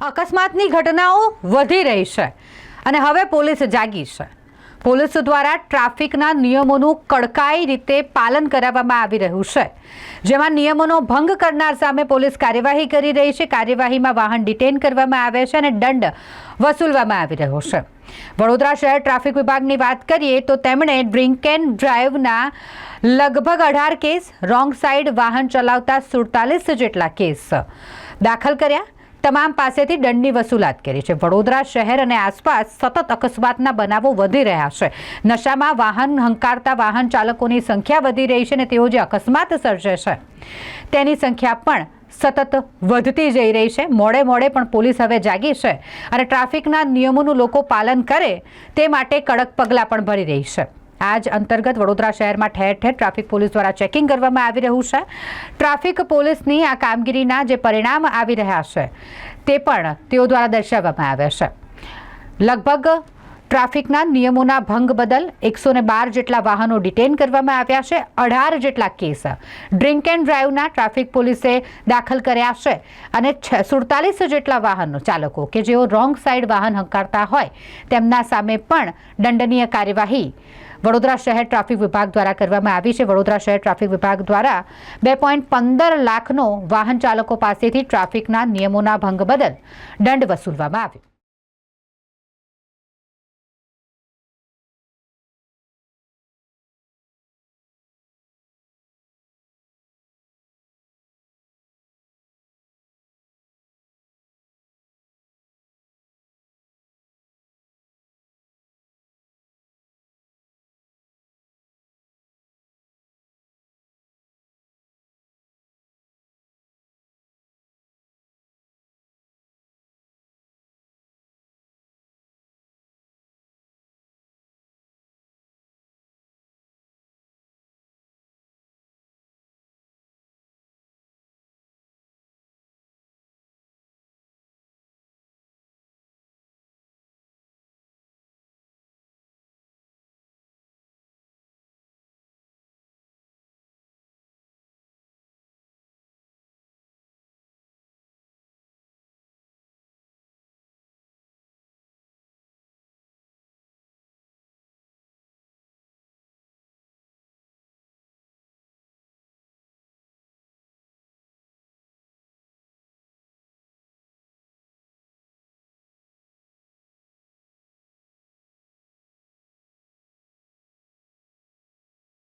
અકસ્માતની ઘટનાઓ વધી રહી છે અને હવે પોલીસ જાગી છે. પોલીસ દ્વારા ટ્રાફિકના નિયમોનું કડકાઈ રીતે પાલન કરાવવામાં આવી રહ્યું છે. જેમાં નિયમોનો ભંગ કરનાર સામે પોલીસ કાર્યવાહી કરી રહી છે. કાર્યવાહીમાં વાહન ડિટેન કરવામાં આવે છે અને દંડ વસૂલવામાં આવી રહ્યો છે. વડોદરા શહેર ટ્રાફિક વિભાગની વાત કરીએ તો તેમણે ડ્રિંક એન્ડ ડ્રાઈવના લગભગ અઢાર કેસ, રોંગ સાઈડ વાહન ચલાવતા સુડતાલીસ જેટલા કેસ દાખલ કર્યા. તમામ પાસેથી દંડની વસૂલાત કરી છે. વડોદરા શહેર અને આસપાસ સતત અકસ્માતના બનાવો વધી રહ્યા છે. નશામાં વાહન હંકારતા વાહન ચાલકોની સંખ્યા વધી રહી છે અને તેઓ જે અકસ્માત સર્જે છે, તેની સંખ્યા પણ સતત વધતી જઈ રહી છે. મોડે મોડે પણ પોલીસ હવે જાગી છે અને ટ્રાફિકના નિયમોનું લોકો પાલન કરે તે માટે કડક પગલાં પણ ભરી રહી છે. આ જ અંતર્ગત વડોદરા શહેરમાં ઠેર ઠેર ટ્રાફિક પોલીસ દ્વારા ચેકિંગ કરવામાં આવી રહ્યું છે. ટ્રાફિક પોલીસની આ કામગીરીના જે પરિણામ આવી રહ્યા છે, તે પણ તેઓ દ્વારા દર્શાવવામાં આવ્યા છે. લગભગ ટ્રાફિકના નિયમોના ભંગ બદલ એકસો બાર જેટલા વાહનો ડિટેન કરવામાં આવ્યા છે, અઢાર જેટલા કેસ ડ્રિંક એન્ડ ડ્રાઈવના ટ્રાફિક પોલીસે દાખલ કર્યા છે અને સુડતાલીસ જેટલા વાહનો ચાલકો કે જેઓ રોંગ સાઈડ વાહન હંકારતા હોય તેમના સામે પણ દંડનીય કાર્યવાહી. વડોદરા શહેર ટ્રાફિક વિભાગ દ્વારા કરવામાં આવી છે. વડોદરા શહેર ટ્રાફિક વિભાગ દ્વારા બે પોઈન્ટ પંદર લાખનો વાહન ચાલકો પાસેથી ટ્રાફિકના નિયમોના ભંગ બદલ દંડ વસૂલવામાં આવ્યો.